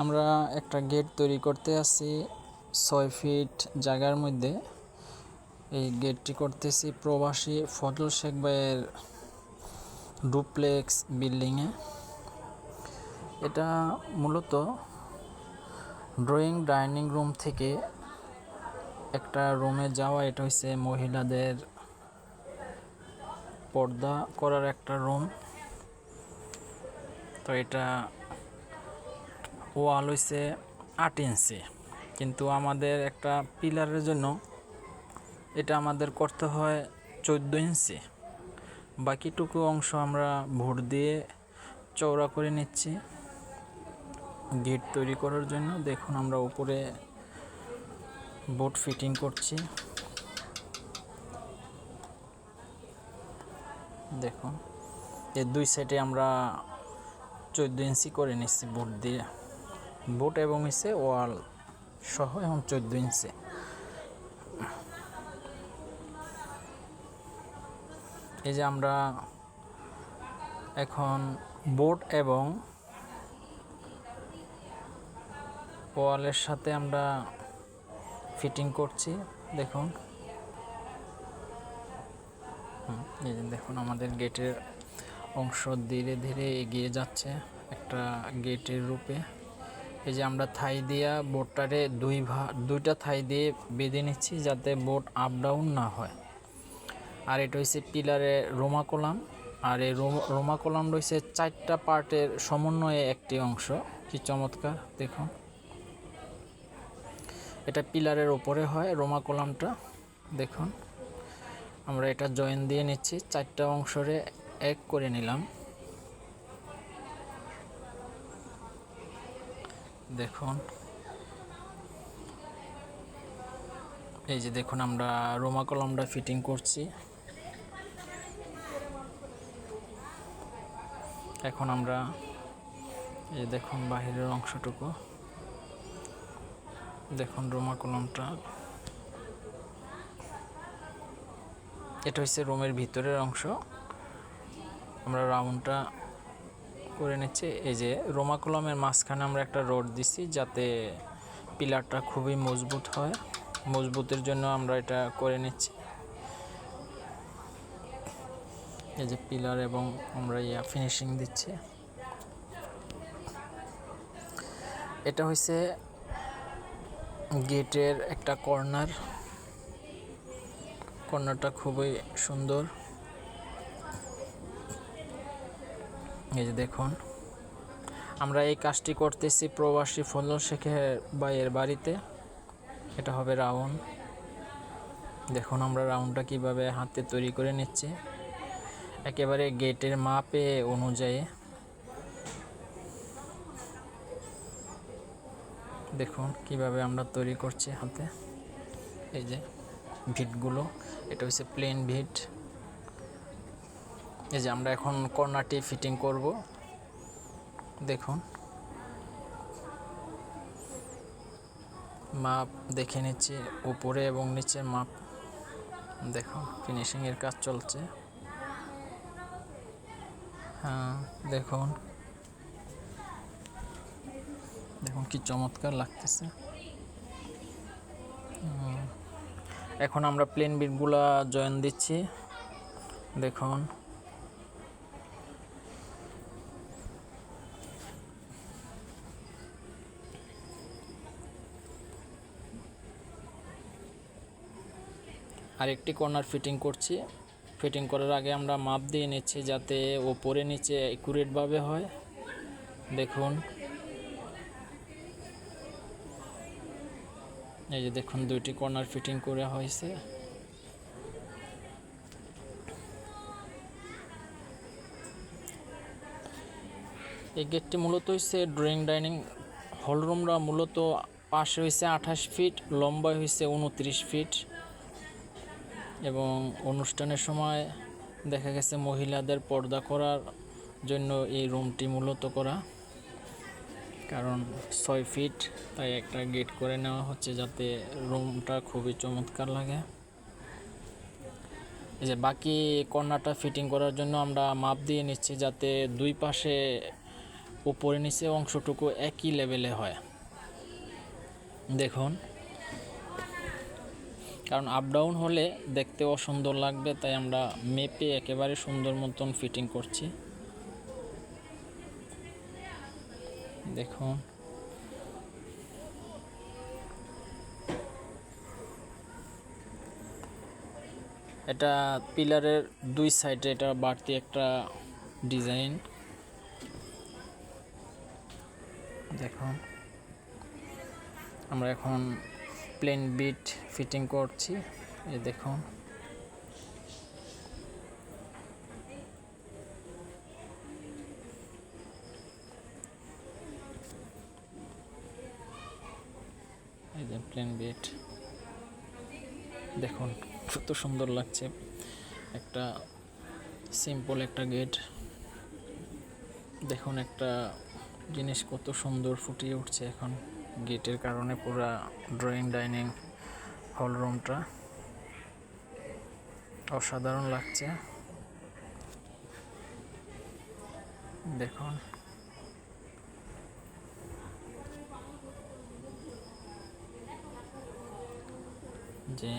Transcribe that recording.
আমরা একটা গেট তৈরি করতে আসছি ছয় ফিট জায়গার মধ্যে। এই গেটটি করতেছি প্রবাসী ফজল শেখ ভাইয়ের ডুপ্লেক্স বিল্ডিংয়ে। এটা মূলত ড্রয়িং ডাইনিং রুম থেকে একটা রুমে যাওয়া, এটা হচ্ছে মহিলাদের পর্দা করার একটা রুম। তো এটা ওয়াল হইছে আট ইঞ্চি। কিন্তু আমাদের একটা পিলারের জন্য এটা আমাদের করতে হয় চোদ্দ ইঞ্চি। বাকিটুকু অংশ আমরা ভোট দিয়ে চওড়া করে নিচ্ছি। গেট তৈরি করার জন্য দেখুন আমরা উপরে বোর্ড ফিটিং করছি। দেখুন এর দুই সাইডে আমরা চোদ্দ ইঞ্চি করে নিচ্ছি বোর্ড দিয়ে। বোট এবং হচ্ছে ওয়াল সহ এবং চোদ্দ ইঞ্চি। এই যে আমরা এখন বোট এবং ওয়ালের সাথে আমরা ফিটিং করছি, দেখুন। এই যে দেখুন আমাদের গেটের অংশ ধীরে ধীরে এগিয়ে যাচ্ছে একটা গেটের রূপে। এই যে আমরা থাই দিয়া বোটটারে দুই ভা, দুইটা থাই দিয়ে বেঁধে নিচ্ছি যাতে বোট আপ ডাউন না হয়। আর এটা হচ্ছে পিলারে রোমা কলাম। আর এই রোমা- কলাম রয়েছে চারটা পার্টের সমন্বয়ে একটি অংশ। কি চমৎকার, দেখুন। এটা পিলারের ওপরে হয় রোমা কলামটা, দেখুন। আমরা এটা জয়েন দিয়ে নিচ্ছি। চারটা অংশরে এক করে নিলাম। দেখুন। এই যে দেখুন আমরা রোমা কলমটা ফিটিং করছি। এখন আমরা এই দেখুন বাহিরের অংশটুকু। দেখুন রোমা কলমটা। এটা হচ্ছে রুমের ভিতরের অংশ। আমরা রাউন্ডটা করে নিচ্ছে। এই যে রোমা কলমের মাঝখানে আমরা একটা রড দিছি যাতে পিলারটা খুবই মজবুত হয়। মজবুতের জন্য আমরা এটা করে নিচ্ছি। এই যে পিলার এবং আমরা ইয়া ফিনিশিং দিচ্ছি। এটা হচ্ছে গেটের একটা কর্নার। কর্নারটা খুবই সুন্দর। এই যে দেখুন, আমরা এই কাজটি করতেছি প্রবাসী ফজল শেখের ভাইয়ের বাড়িতে। এটা হবে রাউন্ড। দেখুন আমরা রাউন্ডটা কীভাবে হাতে তৈরি করে নিচ্ছি। একেবারে গেটের মাপে অনুযায়ী। দেখুন কীভাবে আমরা তৈরি করছি হাতে। এই যে ভিটগুলো, এটা হচ্ছে প্লেন ভিট। এই যে আমরা এখন কর্নারটি ফিটিং করব। দেখুন। মাপ দেখে নিচ্ছি, উপরে এবং নিচের মাপ। দেখুন ফিনিশিংয়ের কাজ চলছে। হ্যাঁ দেখুন। দেখুন, কি চমৎকার লাগতেছে। এখন আমরা প্লেন বিটগুলা জয়েন দিচ্ছি। দেখুন। আরেকটি কর্নার ফিটিং করছি। ফিটিং করার আগে আমরা মাপ দিয়ে নিচ্ছি যাতে ওপরে নিচে একুরেটভাবে হয়। দেখুন। এই যে দেখুন, দুইটি কর্নার ফিটিং করে হয়েছে। এই গেটটি মূলত হচ্ছে ড্রয়িং ডাইনিং হলরুমরা মূলত পাশে হয়েছে আঠাশ ফিট লম্বায় হয়েছে উনত্রিশ ফিট এবং অনুষ্ঠানের সময় দেখা গেছে মহিলাদের পর্দা করার জন্য এই রুমটি মূলত করা। কারণ ছয় ফিট, তাই একটা গেট করে নেওয়া হচ্ছে যাতে রুমটা খুবই চমৎকার লাগে। এই যে বাকি কর্নারটা ফিটিং করার জন্য আমরা মাপ দিয়ে নিচ্ছি যাতে দুই পাশে উপরে নিচে অংশটুকু একই লেভেলে হয়। দেখুন। কারণ আপ ডাউন হলে দেখতে অসুন্দর লাগবে, তাই আমরা মেপে একেবারে সুন্দর মতন ফিটিং করছি। দেখুন। এটা পিলারের দুই সাইডে এটা বাড়তি একটা ডিজাইন দেখুন। আমরা এখন প্লেন বিট ফিটিং করছি এই দেখুন। এই যে প্লেন বিট দেখুন, কত সুন্দর লাগছে। একটা সিম্পল একটা গেট দেখুন একটা জিনিস কত সুন্দর ফুটিয়ে উঠছে এখন। গেটের কারণে পুরা ড্রয়িং ডাইনিং হল রুমটা অসাধারণ লাগছে। দেখুন। যে